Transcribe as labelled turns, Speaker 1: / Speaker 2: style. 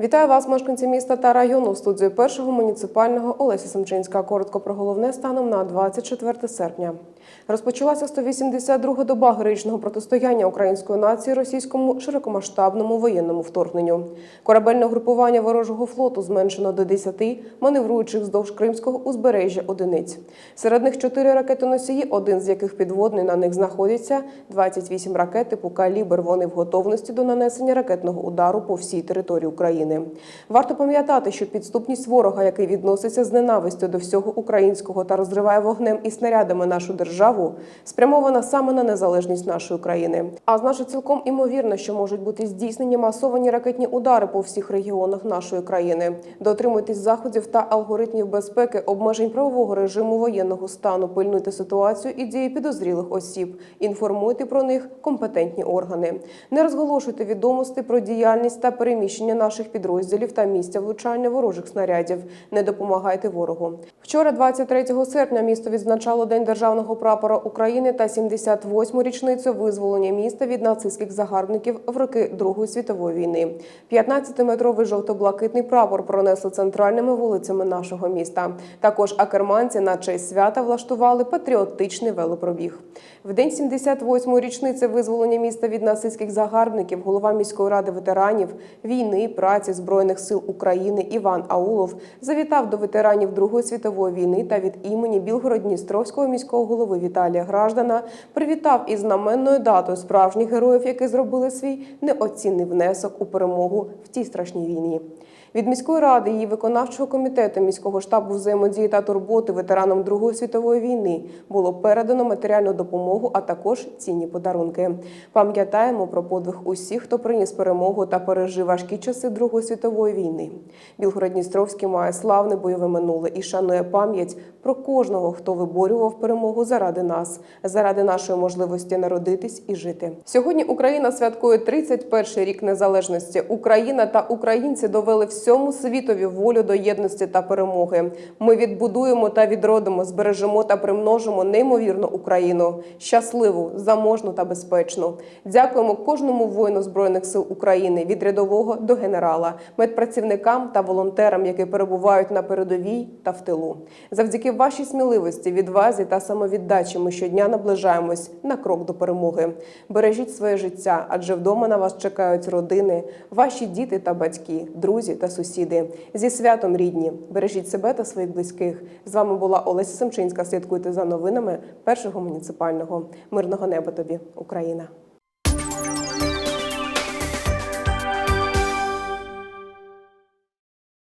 Speaker 1: Вітаю вас, мешканці міста та району. В студії першого муніципального Олеся Семчинська. Коротко про головне станом на 24 серпня. Розпочалася 182-га доба героїчного протистояння української нації російському широкомасштабному воєнному вторгненню. Корабельне групування ворожого флоту зменшено до 10 маневруючих вздовж кримського узбережжя одиниць. Серед них 4 ракетоносії, один з яких підводний на них знаходиться. 28 ракет типу калібр. Вони в готовності до нанесення ракетного удару по всій території України. Варто пам'ятати, що підступність ворога, який відноситься з ненавистю до всього українського та розриває вогнем і снарядами нашу державу, спрямована саме на незалежність нашої країни. А значить, цілком імовірно, що можуть бути здійснені масовані ракетні удари по всіх регіонах нашої країни. Дотримуйтесь заходів та алгоритмів безпеки, обмежень правового режиму воєнного стану, пильнуйте ситуацію і дії підозрілих осіб, інформуйте про них компетентні органи. Не розголошуйте відомості про діяльність та переміщення наших підрозділів та місця влучання ворожих снарядів. Не допомагайте ворогу. Вчора, 23 серпня, місто відзначало День державного прапора України та 78-му річницю визволення міста від нацистських загарбників в роки Другої світової війни. 15-метровий жовто-блакитний прапор пронесли центральними вулицями нашого міста. Також акерманці на честь свята влаштували патріотичний велопробіг. В день 78-ї річниці визволення міста від нацистських загарбників голова міської ради ветеранів війни, праці збройних сил України Іван Аулов завітав до ветеранів Другої світової війни та від імені Білгород-Дністровського міського голови Віталія Граждана привітав із знаменною датою справжніх героїв, які зробили свій неоцінний внесок у перемогу в тій страшній війні. Від міської ради її виконавчого комітету міського штабу взаємодії та турботи ветеранам Другої світової війни було передано матеріальну допомогу, а також цінні подарунки. Пам'ятаємо про подвиг усіх, хто приніс перемогу та пережив важкі часи Другої світової війни. Білгород-Дністровський має славне бойове минуле і шанує пам'ять про кожного, хто виборював перемогу заради нас, заради нашої можливості народитись і жити. Сьогодні Україна святкує 31-й рік незалежності. Україна та українці довели всьому світові волю до єдності та перемоги. Ми відбудуємо та відродимо, збережемо та примножимо неймовірну Україну, щасливу, заможну та безпечну. Дякуємо кожному воїну збройних сил України від рядового до генерала, медпрацівникам та волонтерам, які перебувають на передовій та в тилу. Завдяки вашій сміливості, відвазі та самовіддачі ми щодня наближаємось на крок до перемоги. Бережіть своє життя, адже вдома на вас чекають родини, ваші діти та батьки, друзі та сусіди. Зі святом рідні, бережіть себе та своїх близьких. З вами була Олеся Семчинська. Слідкуйте за новинами першого муніципального мирного неба тобі, Україна.